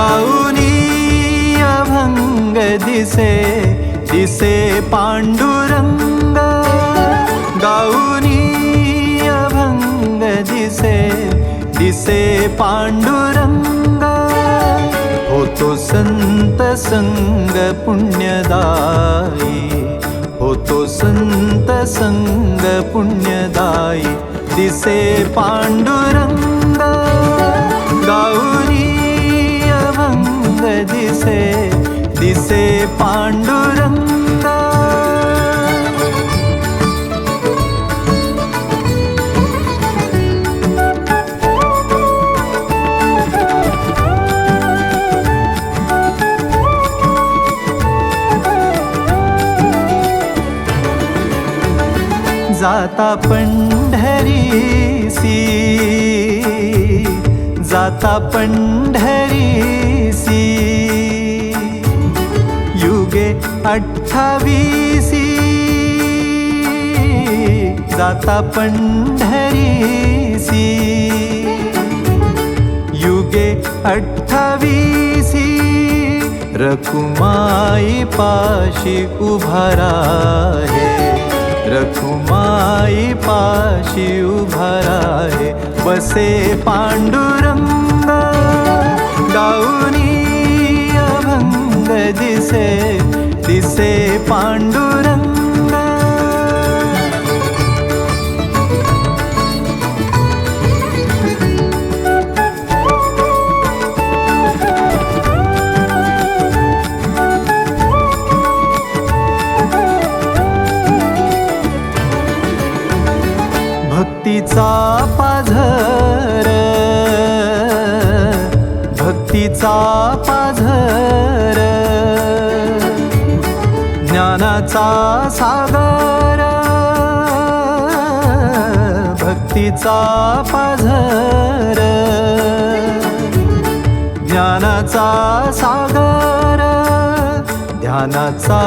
गाऊनी अभंग दिसे दिसे पांडुरंग. गाऊनी अभंग दिसे दिसे पांडुरंग. होतो संत संग पुण्यदाई होतो संत संग पुण्यदायी दिसे पांडुरंग. दिसे दिसे पांडुरंग। जाता पंढरीसी जाता पंढरी अठ्ठावीसी जाता पंढरीसी। युगे अठ्ठावीसी रकुमाई पाशी उभारा है रखुमाई पाशी उभारा बसे अभंग दिसे दिसे पांडुरंग। भक्तीचा पाझर भक्तीचा पाझर। ज्ञानाचा सागर भक्तीचा पाझर. ज्ञानाचा सागर ध्यानाचा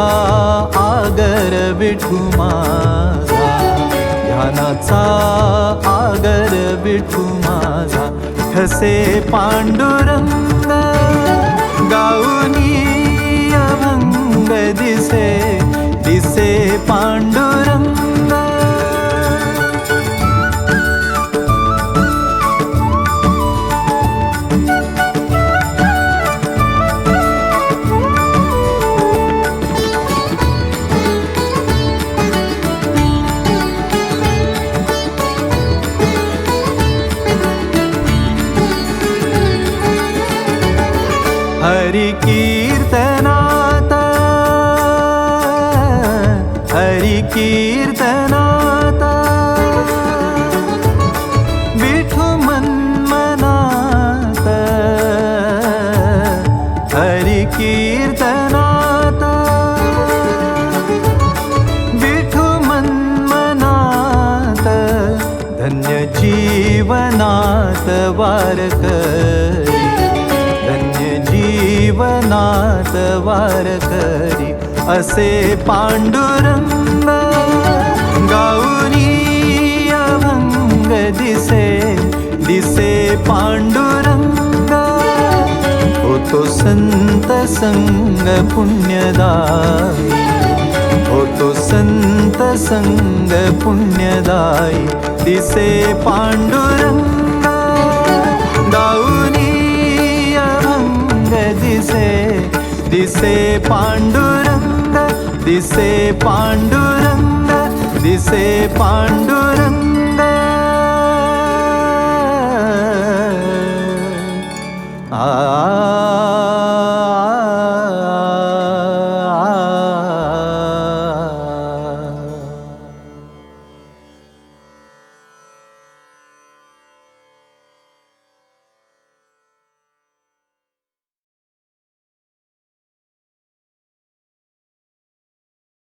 आगर विठू माझा. ध्यानाचा आगर विठू माझा. ठसे पांडुरंग गाऊनी दिसे दिसे पांडुरंग। हरि कीर्तना जीवनात वारकरी धन्य जीवनात वारकरी असे पांडुरंग गाऊनी अभंग दिसे दिसे पांडुरंग. होतो संत संग पुण्यदायी. संग पुण्यदायी दिसे पांडुरंग गाऊनी अभंग दिसे दिसे पांडुरंग दिसे पांडुरंग दिसे पांडुरंग। आ